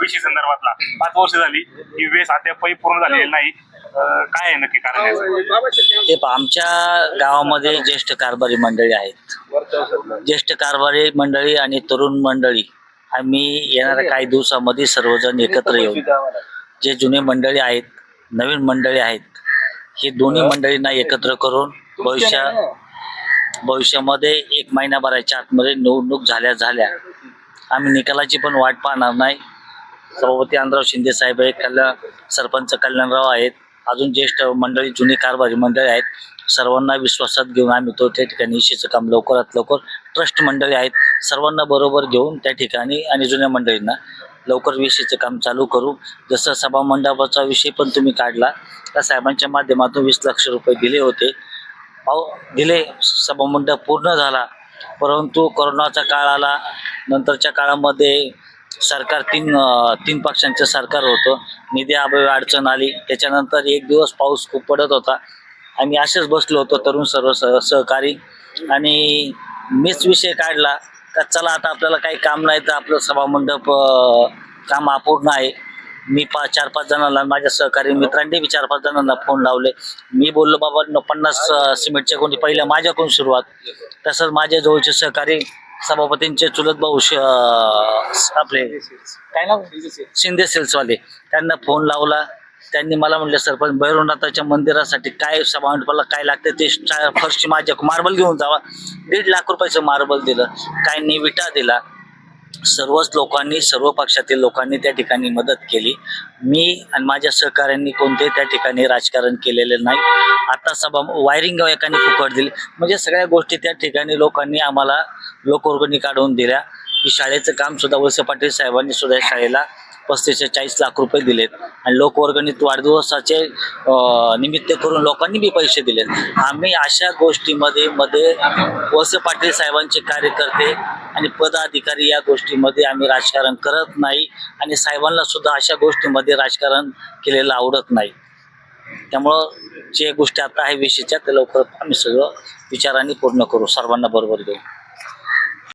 विषय संदर्भातला पाच वर्ष झाली ही वेस अद्यापही पूर्ण झालेली नाही. काय आहे नक्की कारण याचं? हे पहा, आमच्या गावामध्ये ज्येष्ठ कारभारी मंडळी आहेत. ज्येष्ठ कारभारी मंडळी आणि तरुण मंडळी आम्ही येणाऱ्या काही दिवसामध्ये सर्वजण एकत्र येऊन जे जुने मंडळी आहेत नवीन मंडळी आहेत हे दोन्ही मंडळींना एकत्र करून भविष्या भविष्यामध्ये एक महिन्याभराच्या आतमध्ये निवडणूक झाल्या झाल्या. आम्ही निकालाची पण वाट पाहणार नाही. सभापती आनंदराव शिंदे साहेब आहेत कल्या सरपंच कल्याणराव आहेत अजून ज्येष्ठ मंडळी जुनी कारभारी मंडळी आहेत. सर्वांना विश्वासात घेऊन आम्ही तो त्या ठिकाणी इशीचं काम लवकरात लवकर ट्रस्ट मंडळी आहेत. सर्वांना बरोबर घेऊन त्या ठिकाणी आणि जुन्या मंडळींना लवकर विषयीचं काम चालू करू. जसं सभा मंडपाचा विषय पण तुम्ही काढला त्या साहेबांच्या माध्यमातून वीस लक्ष रुपये दिले होते. अहो दिले. सभामंडप पूर्ण झाला. परंतु कोरोनाचा काळ आला. नंतरच्या काळामध्ये सरकार तीन तीन पक्षांचं सरकार होतं. निधी अभावी अडचण आली. त्याच्यानंतर एक दिवस पाऊस खूप पडत होता. आम्ही असेच बसलो होतो तरुण सर्व सह सहकारी. आणि मीच विषय काढला का चला आता आपल्याला काही काम नाही तर आपलं सभामंडप काम अपूर्ण आहे. मी पाच चार पाच जणांना माझ्या सहकारी मित्रांनी बी चार पाच जणांना फोन लावले. मी बोललो बाबा पन्नास सिमेंटच्या कोणी पहिल्या माझ्याकडून सुरुवात. तसंच माझ्या जवळचे सहकारी सभापतींचे चुलत भाऊ आपले काय नाव? शिंदे सेल्सवाले. त्यांना फोन लावला. त्यांनी मला म्हणले सरपंच भैरवनाथाच्या मंदिरासाठी काय सभामंडपाला काय लागते ते फर्स्ट माझ्या मार्बल घेऊन जावा. दीड लाख रुपयाचं मार्बल दिलं. काहींनी विटा दिला. सर्वच लोकांनी सर्व पक्षातील लोकांनी त्या ठिकाणी मदत केली. मी आणि माझ्या सहकाऱ्यांनी कोणते त्या ठिकाणी राजकारण केलेले नाही. आता सभा वायरिंग एकाने फुकट दिली. म्हणजे सगळ्या गोष्टी त्या ठिकाणी लोकांनी आम्हाला लोकवर्गणी काढून दिल्या. की शाळेचं काम सुद्धा वळसे पाटील साहेबांनी सुद्धा शाळेला पस्तीसशे चाळीस लाख रुपये दिलेत. आणि लोकवर्गणीत वाढदिवसाचे निमित्त करून लोकांनी बी पैसे दिलेत. आम्ही अशा गोष्टीमध्ये मध्ये वळसे पाटील साहेबांचे कार्यकर्ते आणि पदाधिकारी या गोष्टीमध्ये आम्ही राजकारण करत नाही आणि साहेबांना सुद्धा अशा गोष्टीमध्ये राजकारण केलेलं आवडत नाही. त्यामुळं जे गोष्टी आता आहे विषयीच्या ते लवकर आम्ही सगळं विचारांनी पूर्ण करू. सर्वांना बरोबर घेऊ